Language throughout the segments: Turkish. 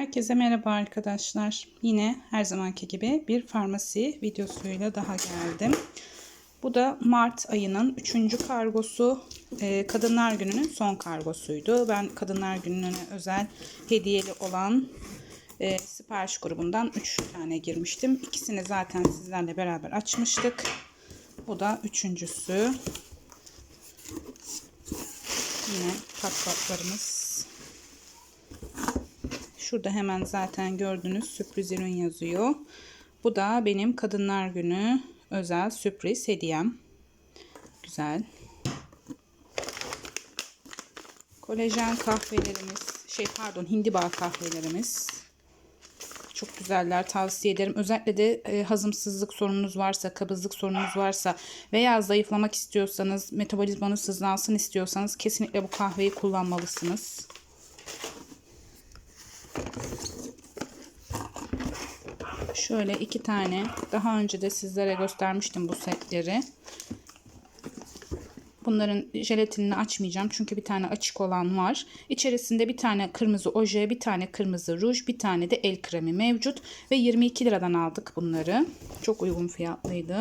Herkese merhaba arkadaşlar. Yine her zamanki gibi bir farmasi videosuyla daha geldim. Bu da Mart ayının 3. kargosu. Ee, Kadınlar Günü'nün son kargosuydu. Ben Kadınlar Günü'ne özel hediyeli olan e, sipariş grubundan 3 tane girmiştim. İkisini zaten sizlerle beraber açmıştık. Bu da üçüncüsü. Yine patlatlarımız Şurada hemen zaten gördüğünüz sürpriz ürün yazıyor. Bu da benim Kadınlar Günü özel sürpriz hediyem. Güzel. Kolajen kahvelerimiz, şey pardon hindiba kahvelerimiz. Çok güzeller tavsiye ederim. Özellikle de e, hazımsızlık sorununuz varsa, kabızlık sorununuz varsa veya zayıflamak istiyorsanız, metabolizmanız hızlansın istiyorsanız kesinlikle bu kahveyi kullanmalısınız. Şöyle iki tane daha önce de sizlere göstermiştim bu setleri. Bunların jelatinini açmayacağım çünkü bir tane açık olan var. İçerisinde bir tane kırmızı oje, bir tane kırmızı ruj, bir tane de el kremi mevcut. Ve 22 liradan aldık bunları. Çok uygun fiyatlıydı.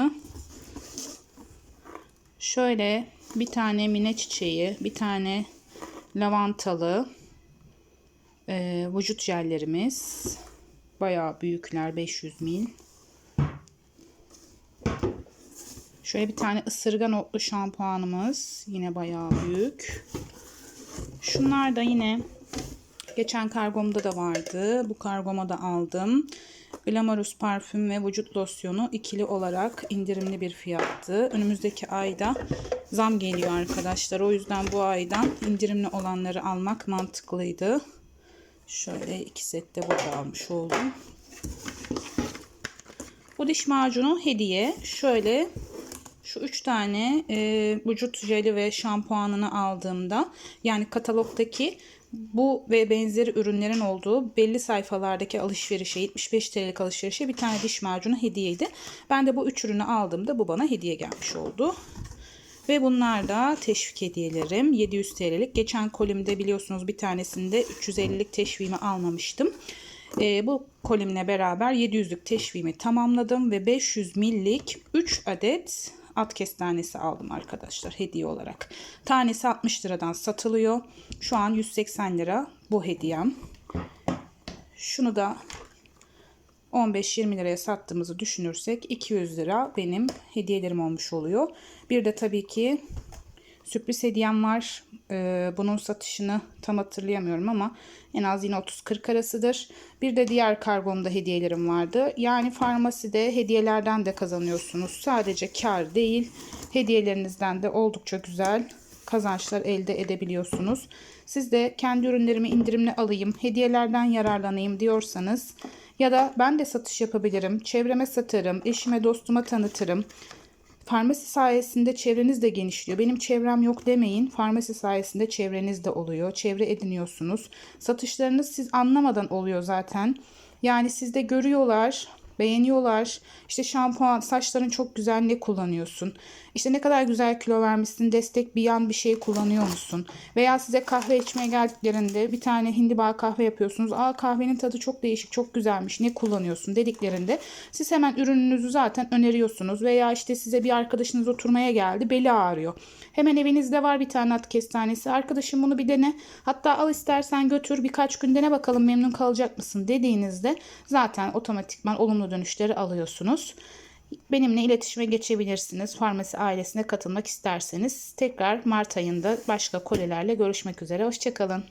Şöyle bir tane mine çiçeği, bir tane lavantalı e, vücut jellerimiz. Bayağı büyükler 500 mil. Şöyle bir tane ısırgan otlu şampuanımız. Yine bayağı büyük. Şunlar da yine geçen kargomda da vardı. Bu kargoma da aldım. Glamorous parfüm ve vücut losyonu ikili olarak indirimli bir fiyattı. Önümüzdeki ayda zam geliyor arkadaşlar. O yüzden bu aydan indirimli olanları almak mantıklıydı. Şöyle iki sette burada almış oldum. Bu diş macunu hediye. Şöyle şu üç tane e, vücut jeli ve şampuanını aldığımda yani katalogdaki bu ve benzeri ürünlerin olduğu belli sayfalardaki alışverişe 75 TL'lik alışverişe bir tane diş macunu hediyeydi. Ben de bu üç ürünü aldığımda bu bana hediye gelmiş oldu. Ve bunlar da teşvik hediyelerim. 700 TL'lik. Geçen kolimde biliyorsunuz bir tanesinde 350'lik teşviğimi almamıştım. E, bu kolimle beraber 700'lük teşviğimi tamamladım ve 500 millik 3 adet at kestanesi aldım arkadaşlar hediye olarak. Tanesi 60 liradan satılıyor. Şu an 180 lira bu hediyem. Şunu da 15-20 liraya sattığımızı düşünürsek 200 lira benim hediyelerim olmuş oluyor. Bir de tabii ki sürpriz hediyem var. Ee, bunun satışını tam hatırlayamıyorum ama en az yine 30-40 arasıdır. Bir de diğer kargomda hediyelerim vardı. Yani farmaside hediyelerden de kazanıyorsunuz. Sadece kar değil hediyelerinizden de oldukça güzel kazançlar elde edebiliyorsunuz. Siz de kendi ürünlerimi indirimli alayım, hediyelerden yararlanayım diyorsanız ya da ben de satış yapabilirim, çevreme satarım, eşime dostuma tanıtırım. Farmasi sayesinde çevreniz de genişliyor. Benim çevrem yok demeyin. Farmasi sayesinde çevreniz de oluyor. Çevre ediniyorsunuz. Satışlarınız siz anlamadan oluyor zaten. Yani sizde görüyorlar, beğeniyorlar. İşte şampuan, saçların çok güzel ne kullanıyorsun? İşte ne kadar güzel kilo vermişsin, destek bir yan bir şey kullanıyor musun? Veya size kahve içmeye geldiklerinde bir tane hindiba kahve yapıyorsunuz. Aa kahvenin tadı çok değişik, çok güzelmiş. Ne kullanıyorsun dediklerinde siz hemen ürününüzü zaten öneriyorsunuz. Veya işte size bir arkadaşınız oturmaya geldi, beli ağrıyor. Hemen evinizde var bir tane at kestanesi. Arkadaşım bunu bir dene. Hatta al istersen götür birkaç gün dene bakalım memnun kalacak mısın dediğinizde zaten otomatikman dönüşleri alıyorsunuz. Benimle iletişime geçebilirsiniz. Farmasi ailesine katılmak isterseniz. Tekrar Mart ayında başka kolelerle görüşmek üzere. Hoşçakalın.